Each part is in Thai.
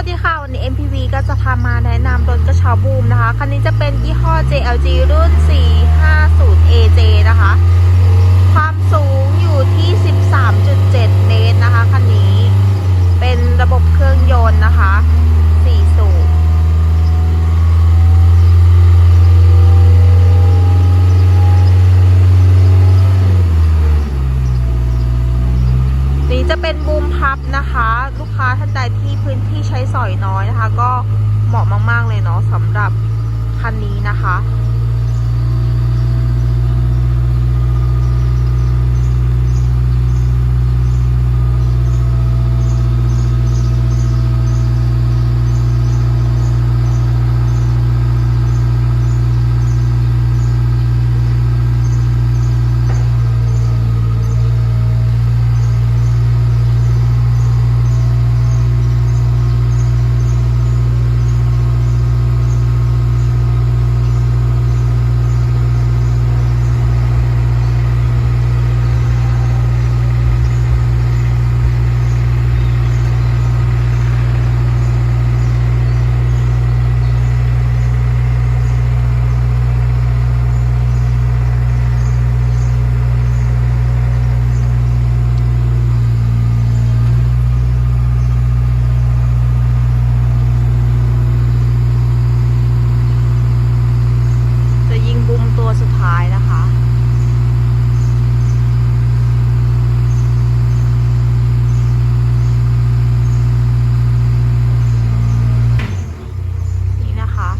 วัสดีค่ะ วันนี้ MPV ก็จะพามาแนะนำรถกระเช้าบูมนะคะ คันนี้จะเป็นยี่ห้อ JLG รุ่น4 AJ นะคะ ความสูงอยู่ที่ 13.7 เมตรนะคะ คันนี้ เป็นระบบเครื่องยนต์นะคะ 4 สูบ นี้จะเป็นบูมพับนะคะ ลูกค้า ท่านใดที่พื้นที่ใช้สอยน้อยนะคะ ก็เหมาะมาก ๆ เลยเนาะสำหรับคันนี้นะคะจะยิงบูมตัวสุดท้ายนะคะ นี่นะคะ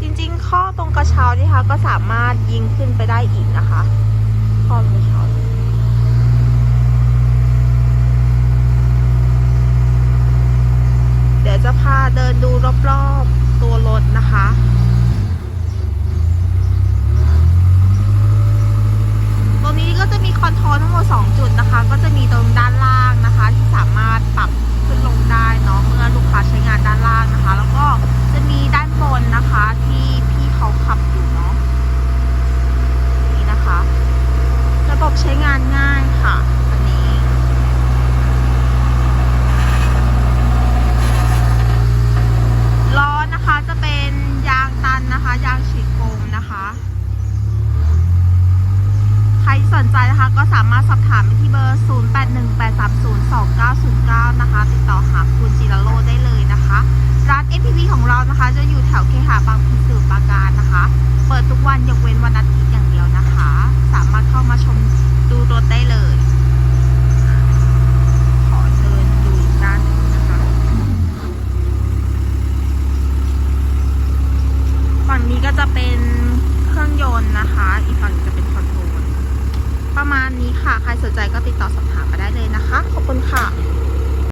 จริงๆ ข้อตรงกระเช้านี่ค่ะก็สามารถยิงขึ้นไปได้อีกนะคะ ข้อกระเช้าเดี๋ยวจะพาเดินดูรอบๆตัวรถนะคะ ตรงนี้ก็จะมีคอนโทรลทั้งหมด 2 จุดนะคะ ก็จะมีตรงด้านล่างนะคะ ที่สามารถปรับขึ้นลงได้เนาะเมื่อลูกค้าใช้งานด้านล่างนะคะ แล้วก็จะมีด้านบนนะคะที่พี่เขาขับอยู่เนาะนี่นะคะ ระบบใช้งานง่ายค่ะ อันนี้ ล้อนะคะจะเป็นยางตันนะคะ ยางฉีดโฟมนะคะ ใครส นใจนะคะก็สามารถสอบถามไปที่เบอร์ 0818302909 นะคะ ติดต่อหาคุณจิราโรได้เลยนะคะ ร้าน MPV ของเรานะคะ จะอยู่แถวเคหะบางพลีสืบปราการนะคะ เปิดทุกวันยกเว้นวันอาทิตย์อย่างเดียวนะคะ สามารถเข้ามาชมดูรถได้เลยขอเดินดูด้านนะคะฝั่งนี้ก็จะเป็นเครื่องยนต์นะคะ อีกฝั่งจะเป็น ประมาณนี้ค่ะ ใครสนใจก็ติดต่อสอบถามมาได้เลยนะคะ ขอบคุณค่ะ